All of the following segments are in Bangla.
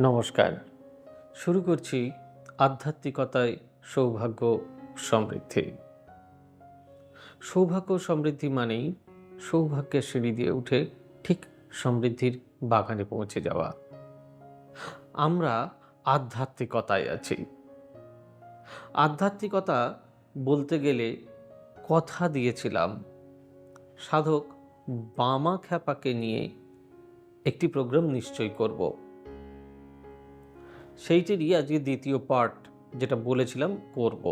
নমস্কার। শুরু করছি আধ্যাত্মিকতায় সৌভাগ্য সমৃদ্ধি। সৌভাগ্য সমৃদ্ধি মানেই সৌভাগ্যের সিঁড়ি দিয়ে উঠে ঠিক সমৃদ্ধির বাগানে পৌঁছে যাওয়া। আমরা আধ্যাত্মিকতায় আছি। আধ্যাত্মিকতা বলতে গেলে কথা দিয়েছিলাম। সাধক বামা খ্যাপাকে নিয়ে একটি প্রোগ্রাম নিশ্চয় করব। সেইটিরই আজকে দ্বিতীয় পার্ট যেটা বলেছিলাম করব।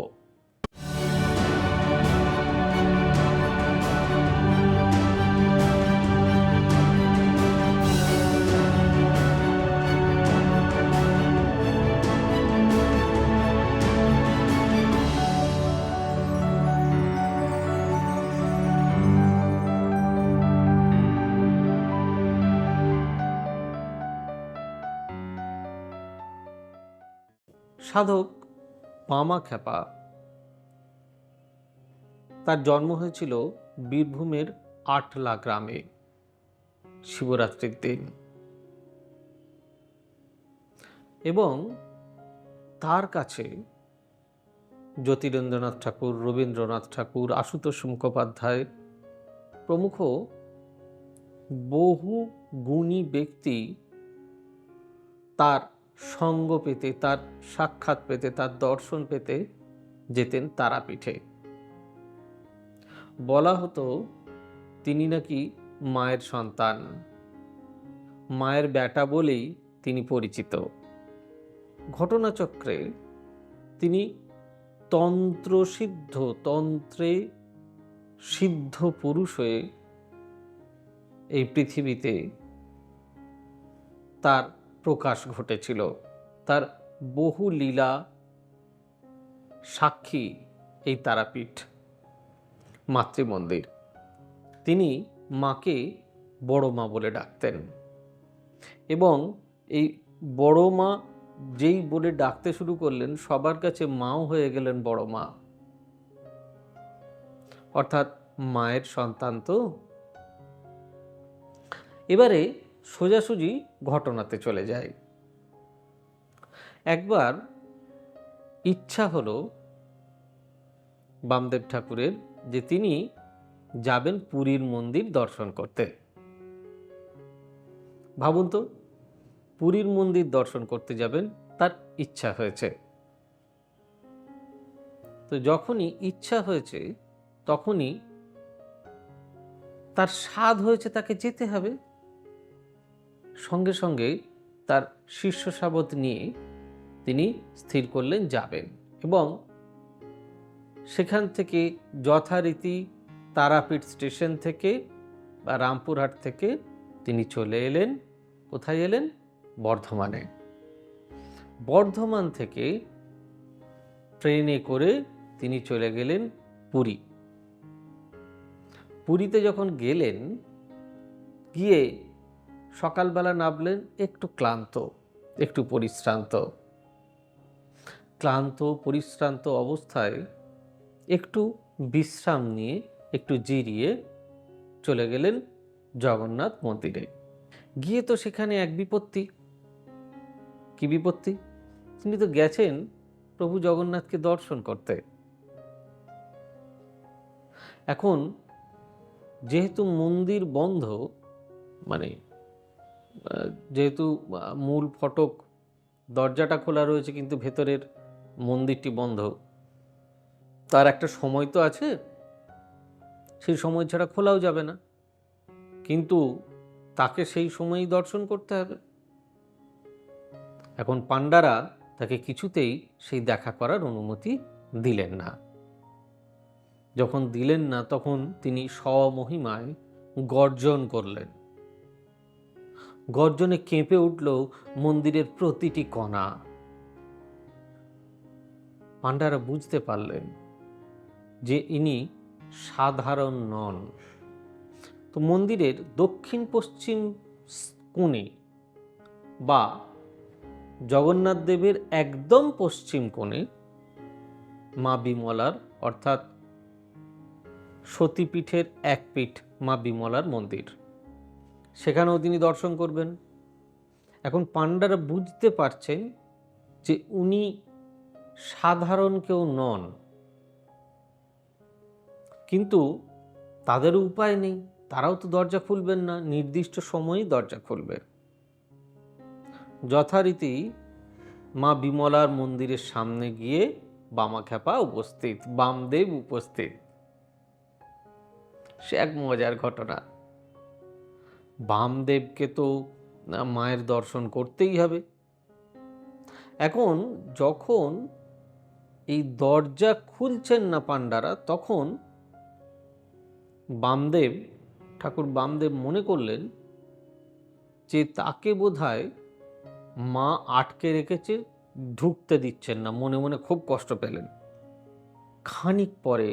সাধক মামা খ্যাপা। তার জন্ম হয়েছিল বীরভূমের আটলা গ্রামে শিবরাত্রির দিন। এবং তার কাছে জ্যোতিরেন্দ্রনাথ ঠাকুর, রবীন্দ্রনাথ ঠাকুর, আশুতোষ মুখোপাধ্যায় প্রমুখ বহু গুণী ব্যক্তি তার সঙ্গ পেতে, তার সাক্ষাৎ পেতে, তার দর্শন পেতে যেতেন তারাপীঠে। বলা হতো, তিনি নাকি মায়ের সন্তান। মায়ের বেটা বলেই তিনি পরিচিত। ঘটনাচক্রে তিনি তন্ত্রসিদ্ধ, তন্ত্রে সিদ্ধ পুরুষ হয়ে এই পৃথিবীতে তার প্রকাশ ঘটেছিল। তার বহু লীলা সাক্ষী এই তারাপীঠ, মাতৃমন্দির। তিনি মাকে বড় মা বলে ডাকতেন এবং এই বড় মা যেই বলে ডাকতে শুরু করলেন, সবার কাছে মাও হয়ে গেলেন বড় মা। অর্থাৎ মায়ের সন্তান তো। এবারে সোজাসুজি ঘটনাতে চলে যায়। একবার ইচ্ছা হলো বামদেব ঠাকুরের যে তিনি যাবেন পুরীর মন্দির দর্শন করতে। ভাবুন তো, পুরীর মন্দির দর্শন করতে যাবেন, তার ইচ্ছা হয়েছে। তো যখনই ইচ্ছা হয়েছে, তখনই তার স্বাদ হয়েছে তাকে যেতে হবে। সঙ্গে সঙ্গে তার শিষ্য সাবত নিয়ে তিনি স্থির করলেন যাবেন এবং সেখান থেকে যথারীতি তারাপীঠ স্টেশন থেকে বা রামপুরহাট থেকে তিনি চলে এলেন। কোথায় এলেন? বর্ধমানে। বর্ধমান থেকে ট্রেনে করে তিনি চলে গেলেন পুরী। পুরীতে যখন গেলেন, গিয়ে সকালবেলা নামলেন একটু ক্লান্ত, একটু পরিশ্রান্ত। ক্লান্ত, পরিশ্রান্ত অবস্থায় একটু বিশ্রাম নিয়ে, একটু জিরিয়ে চলে গেলেন জগন্নাথ মন্দিরে। গিয়ে তো সেখানে এক বিপত্তি। কি বিপত্তি? তিনি তো গেছেন প্রভু জগন্নাথকে দর্শন করতে। এখন যেহেতু মন্দির বন্ধ মানে যেহেতু মূল ফটক দরজাটা খোলা রয়েছে, কিন্তু ভেতরের মন্দিরটি বন্ধ। তার একটা সময় তো আছে, সেই সময় ছাড়া খোলাও যাবে না। কিন্তু তাকে সেই সময়ই দর্শন করতে হবে। এখন পাণ্ডারা তাকে কিছুতেই সেই দেখা করার অনুমতি দিলেন না। যখন দিলেন না, তখন তিনি স্বমহিমায় গর্জন করলেন। গর্জনে কেঁপে উঠল মন্দিরের প্রতিটি কণা। পাণ্ডারা বুঝতে পারলেন যে ইনি সাধারণ নন। তো মন্দিরের দক্ষিণ পশ্চিম কোণে বা জগন্নাথ দেবের একদম পশ্চিম কোণে মা বিমলার অর্থাৎ সতীপীঠের এক পীঠ মা বিমলার মন্দির। সেখানেও তিনি দর্শন করবেন। এখন পাণ্ডারা বুঝতে পারছেন যে উনি সাধারণ কেউ নন। কিন্তু তাদের উপায় নেই, তারাও তো দরজা খুলবেন না, নির্দিষ্ট সময়েই দরজা খুলবে। যথারীতি মা বিমলার মন্দিরের সামনে গিয়ে বামাখ্যাপা উপস্থিত, বামদেব উপস্থিত। সে এক মজার ঘটনা। বামদেবকে তো মায়ের দর্শন করতেই হবে। এখন যখন এই দরজা খুলছেন না পাণ্ডারা, তখন বামদেব, ঠাকুর বামদেব মনে করলেন যে তাকে বোধহয় মা আটকে রেখেছে, ঢুকতে দিচ্ছেন না, মনে মনে খুব কষ্ট পেলেন। খানিক পরে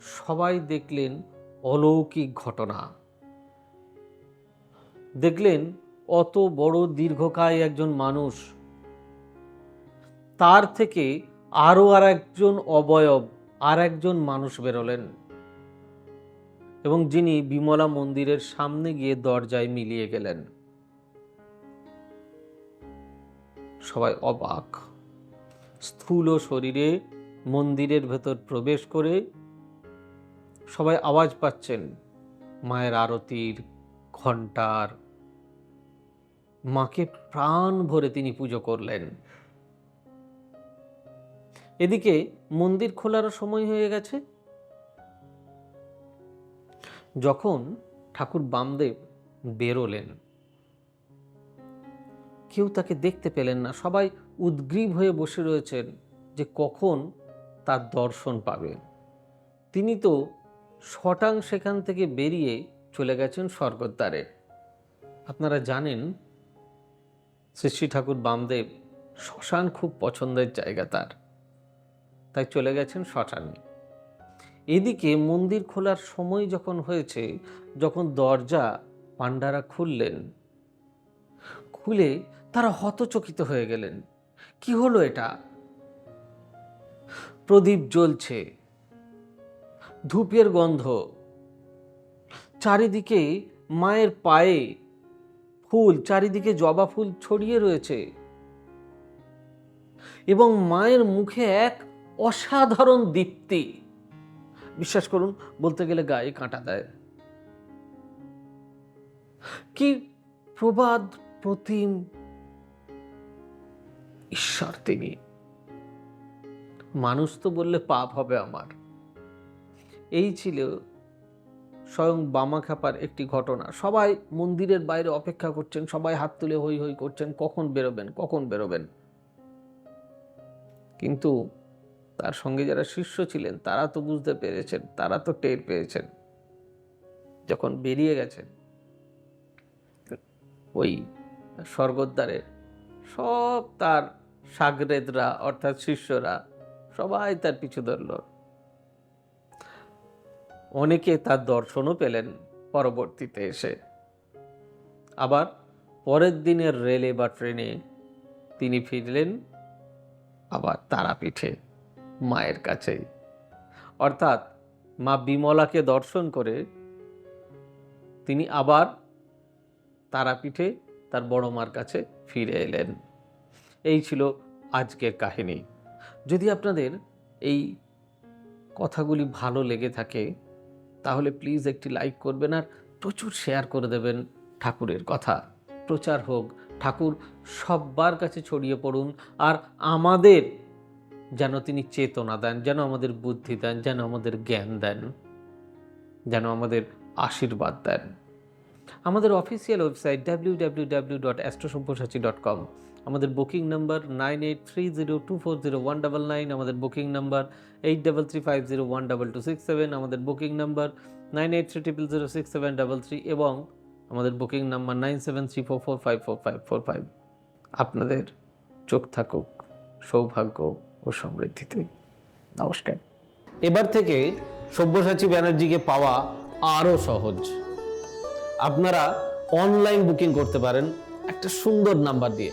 সবাই দেখলেন অলৌকিক ঘটনা। দেখলেন অত বড় দীর্ঘকায় একজন মানুষ। তার থেকে আরও আর একজন অবয়ব আর একজন মানুষ বেরোলেন এবং যিনি বিমলা মন্দিরের সামনে গিয়ে দরজায় মিলিয়ে গেলেন। সবাই অবাক। স্থূল শরীরে মন্দিরের ভেতর প্রবেশ করে সবাই আওয়াজ পাচ্ছেন মায়ের আরতির ঘণ্টার মাকে প্রাণ ভরে তিনি পুজো করলেন। এদিকে মন্দির খোলারও সময় হয়ে গেছে। যখন ঠাকুর বামদেব বেরোলেন, কেউ তাকে দেখতে পেলেন না। সবাই উদ্গ্রীব হয়ে বসে রয়েছেন যে কখন তার দর্শন পাবে। তিনি তো শটাং সেখান থেকে বেরিয়ে চলে গেছেন স্বর্গদ্বারে। আপনারা জানেন শ্রী শ্রী ঠাকুর বামদেব শ্মশান খুব পছন্দের জায়গা তার। তাই চলে গেছেন শ্মশানে। এদিকে মন্দির খোলার সময় যখন হয়েছে, যখন দরজা পাণ্ডারা খুললেন, খুলে তারা হতচকিত হয়ে গেলেন। কি হলো এটা? প্রদীপ জ্বলছে, ধূপের গন্ধ। চারিদিকে মায়ের পায়ে ফুল, চারিদিকে জবা ফুল ছড়িয়ে রয়েছে। এবং মায়ের মুখে এক অসাধারণ দীপ্তি। বিশ্বাস করুন, বলতে গেলে গায়ে কাঁটা দেয়। কি প্রবাদ, প্রতিম ঈশ্বর তিনি। মানুষ তো বললে পাপ হবে আমার। এই ছিল স্বয়ং বামাখ্যাপার একটি ঘটনা। সবাই মন্দিরের বাইরে অপেক্ষা করছেন, সবাই হাত তুলে হই হই করছেন, কখন বেরোবেন কখন বেরোবেন? কিন্তু তার সঙ্গে যারা শিষ্য ছিলেন, তারা তো বুঝতে পেরেছেন, তারা তো টের পেয়েছেন। যখন বেরিয়ে গেছেন, ওই স্বর্গদ্বারে সব তার সাগরেদরা, অর্থাৎ শিষ্যরা, সবাই তার পিছু ধরল। অনেকে তার দর্শনও পেলেন পরবর্তীতে এসে। আবার পরের দিনের রেলে বা ট্রেনে তিনি ফিরলেন আবার তারাপীঠে মায়ের কাছেই। অর্থাৎ মা বিমলাকে দর্শন করে তিনি আবার তারাপীঠে তার বড় মার কাছে ফিরে এলেন। এই ছিল আজকের কাহিনী। যদি আপনাদের এই কথাগুলি ভালো লেগে থাকে তাহলে প্লিজ একটি লাইক করবেন আর প্রচুর শেয়ার করে দেবেন ঠাকুরের কথা। প্রচার হোক, ঠাকুর সব্বার কাছে ছড়িয়ে পড়ুন আর আমাদের যেন তিনি চেতনা দেন, যেন আমাদের বুদ্ধি দেন, যেন আমাদের জ্ঞান দেন, যেন আমাদের আশীর্বাদ দেন। আমাদের official website W W W dot astrosabyasachi dot com আমাদের booking number nine eight three zero two four zero one double nine আমাদের booking number eight double three five zero one double two six seven আমাদের booking number nine eight three triple zero six seven double three এবং আমাদের booking number nine seven three four four five four five four five আপনাদের চোখ থাকুক, সৌভাগ্য ও সমৃদ্ধিতে। নমস্কার। এবার থেকে সব্যসাচী ব্যানার্জিকে পাওয়া আরও সহজ। আপনারা অনলাইন বুকিং করতে পারেন একটা সুন্দর নাম্বার দিয়ে।